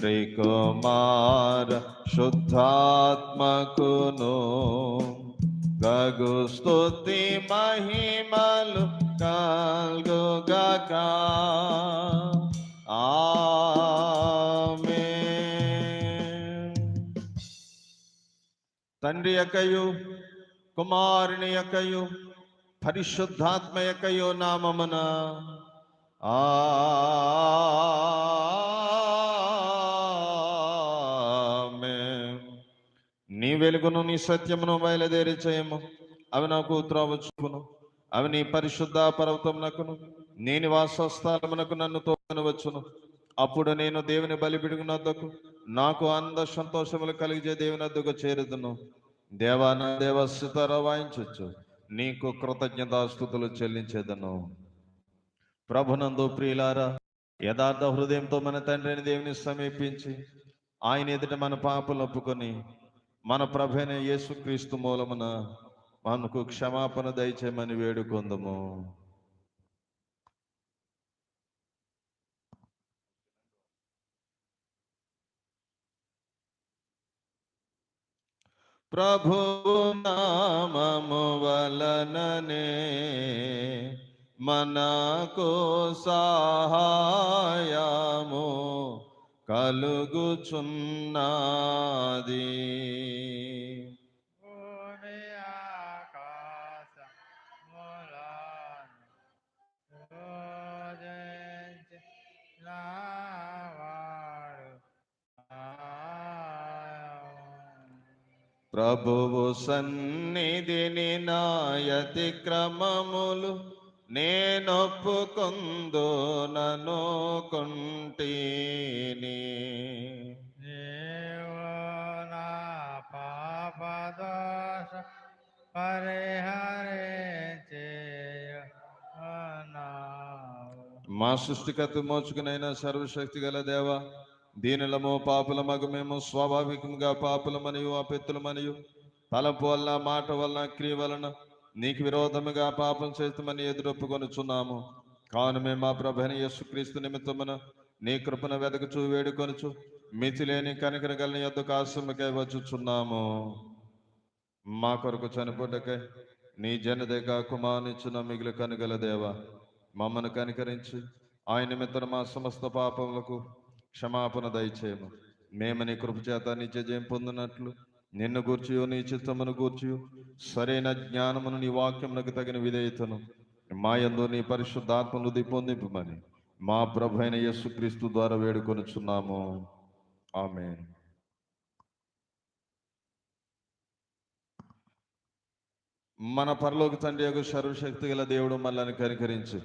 ప్రికుమార శుద్ధాత్మకును గగు స్తుతి మహిమలు కల్గుగాక ఆమేన్ తండ్రి యొక్కయు కుమారుని యొక్కయు పరిశుద్ధాత్మ యొక్కయు నామమున ఆమేన్. వెలుగును నీ సత్యమును బయలుదేరి చేయము. అవి నాకు త్రోవచ్చుకును అవి నీ పరిశుద్ధ పర్వతమునకును నీ వాసస్థలమునకు నన్ను తోనవచ్చును అప్పుడు నేను దేవుని బలిపిడుగునద్దకు నాకు అంద సంతోషములు కలిగే దేవుని అద్దకు చేరుదును. దేవా నా దేవ సితార వాయించచ్చు. నీకు కృతజ్ఞతాస్థుతులు చెల్లించేదను. ప్రభునందు ప్రియులారా యథార్థ హృదయంతో మన తండ్రిని దేవుని సమీపించి ఆయన ఎదుట మన పాపలు ఒప్పుకొని మన ప్రభైన యేసుక్రీస్తు మూలమున మనకు క్షమాపణ దయచేయమని వేడుకొందము. ప్రభు నామము వలననే మనకు సహాయము. కలుగుచున్నది. ప్రభువు సన్నిధిని నాయతి క్రమములు నేనొప్పుకొందు నను కొంటిని నీవు నా పాపదోష పరిహరించేయున్నావు. మా సృష్టికర్త మోచుకునైనా సర్వశక్తి గల దేవ దీనిలము పాపులమగు మేము స్వాభావికంగా పాపులమనియు అపెత్తులమనియు తలపు వల్ల మాట వలన క్రియ వలన నీకు విరోధముగా పాపం చేస్తామని ఎదురొప్పుకొనుచున్నాము. కాను మేము మా ప్రభని యేసుక్రీస్తు నిమిత్తమున నీ కృపను వెదకుచు వేడుకొనుచు మితిలేని కనికర గల యొద్దకు ఆశ్రమకై వచ్చుచున్నాము. మా కొరకు చనిపోటకై నీ జనదేగా కుమానిచ్చిన మిగిలి కనుగల దేవ. మమ్మను కనికరించి ఆయన నిమిత్తం మా సమస్త పాపములకు క్షమాపణ దయచేయము. మేము నీ కృప చేత నిత్య జయం పొందినట్లు నిన్ను గూర్చియు నీ చిత్తమును గూర్చియు. సరైన జ్ఞానమును నీ వాక్యమునకు తగిన విధేయతను. మా ఎందు నీ పరిశుద్ధాత్మను దిపొందింపమని మా ప్రభు అయిన యేసుక్రీస్తు ద్వారా వేడుకొనుచున్నాము. ఆమె మన పరలోక తండ్రి యొక్క సర్వశక్తి గల దేవుడు మనల్ని కనికరించి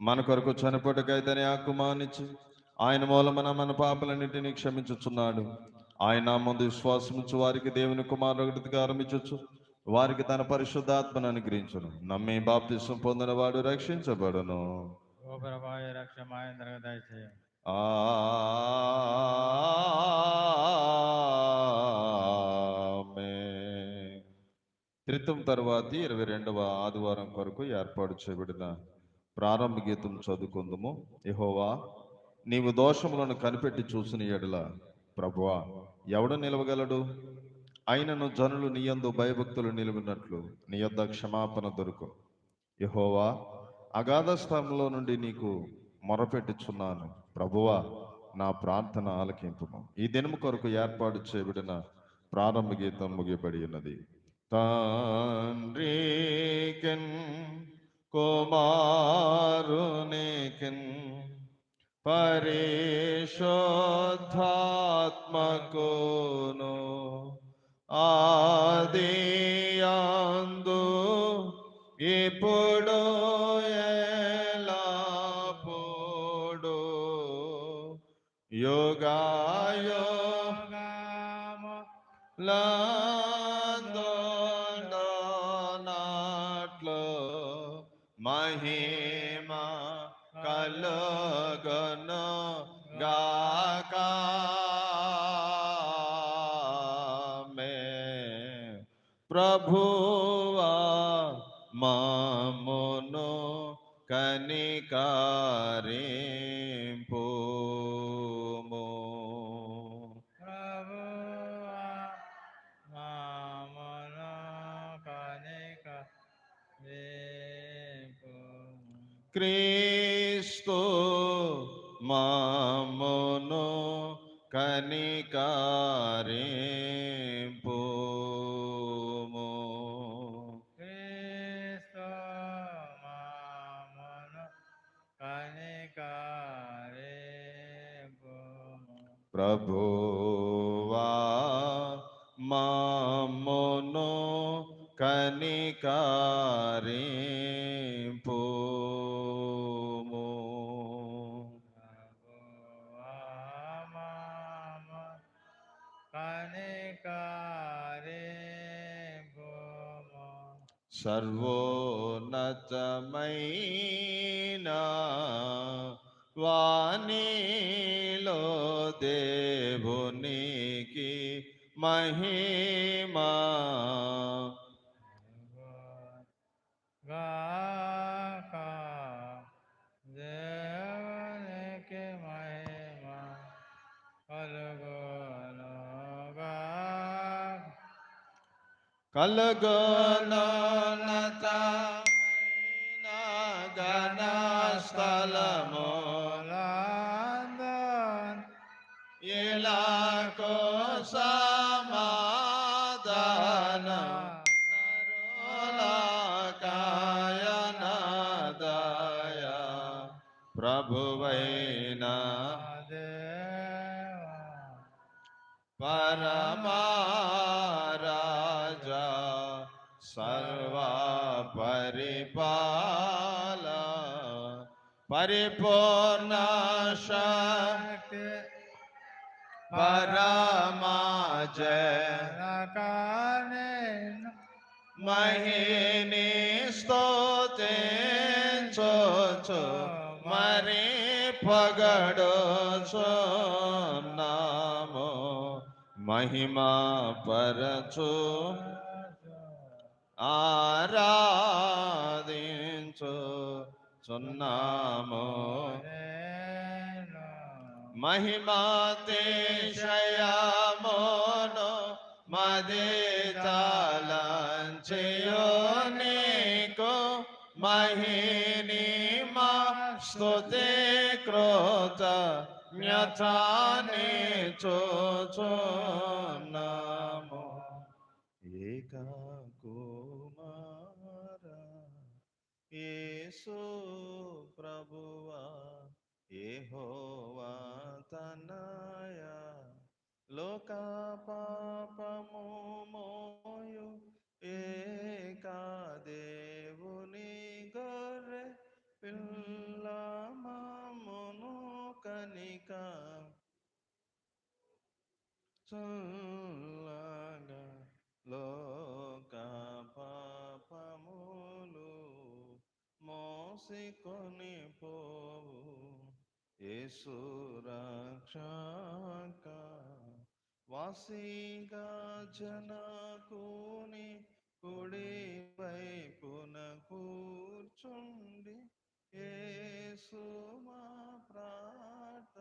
మన కొరకు చనిపోటకైతేనే ఆకుమానించి ఆయన మూలమన మన పాపలన్నింటినీ క్షమించుచున్నాడు. ఆయన ముందు విశ్వాసముంచు వారికి దేవుని కుమారుడిగా ఆరంభించచ్చు వారికి తన పరిశుద్ధాత్మను అనుగ్రహించును. నమ్మి బాప్తిసం పొందిన వాడు రక్షించబడును ఆమేన్. త్రిత్వం తరువాతి ఇరవై రెండవ ఆదివారం కొరకు ఏర్పాటు చేయబడిన ప్రారంభ గీతం చదువుకుందాము. యెహోవా నీవు దోషములను కనిపెట్టి చూసిన ఎడల ప్రభువా ఎవడు నిలవగలడు? ఆయనను జనులు నీయందు భయభక్తులు నిలిపినట్లు నీ యొద్ద క్షమాపణ దొరుకు. యహోవా అగాధ స్థలంలో నుండి నీకు మొరపెట్టుచున్నాను. ప్రభువా నా ప్రార్థన ఆలకింపును ఈ దినము కొరకు ఏర్పాటు చేయబడిన ప్రారంభ గీతం ముగియబడి ఉన్నది. తండ్రికెన్ కుమారునికెన్ పరిశుద్ధాత్మకును ఆదియాందు ఇప్పుడు ఎల్లప్పుడు యోగాయో प्रभु मामोनो कनिकारे भूमो। प्रभु मामोनो कनिकारे क्रिस्तो मा ప్రభువా మామును కనికరింపుము. సర్వోన్నతమైన వాణిలో দেবনী কি মহিমা कलगननता मैना गणस्थलमो प्रभु देव परमाराजा सर्वा परिपाल परिपूर्ण शक्ति परमाजय। महिनी మరి పగడోచు నామో మహిమా పరచు. ఆరాధించు చున్నామో నేను మహిమాతిశయమోను మదితాలంచయో నీకు మహిని स्तुति क्रोच न्यथाने चो चो नामो एका कुमारा येसु प्रभुवा यहोवा तनया लोका पापा मोयो ए మోసికొని పోవు యేసు రక్షక వాసిగా జనకుని కుడి వైపున కూర్చుండి. యేసు మా ప్రాత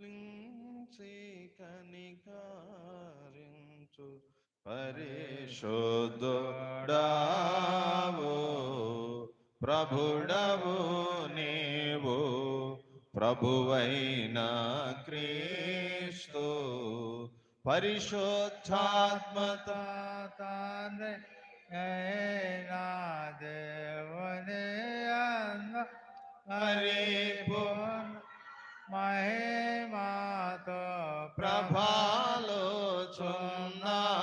లించి కనికారించు. పరిశోధుడావో ప్రభుడవు నీవు ప్రభువైన క్రీస్తు పరిశుద్ధాత్మత తండ్రి అయినా దేవుని అన్న పరిపూర్ణ మహిమాతో ప్రభాలో చున్నావెప్పుడు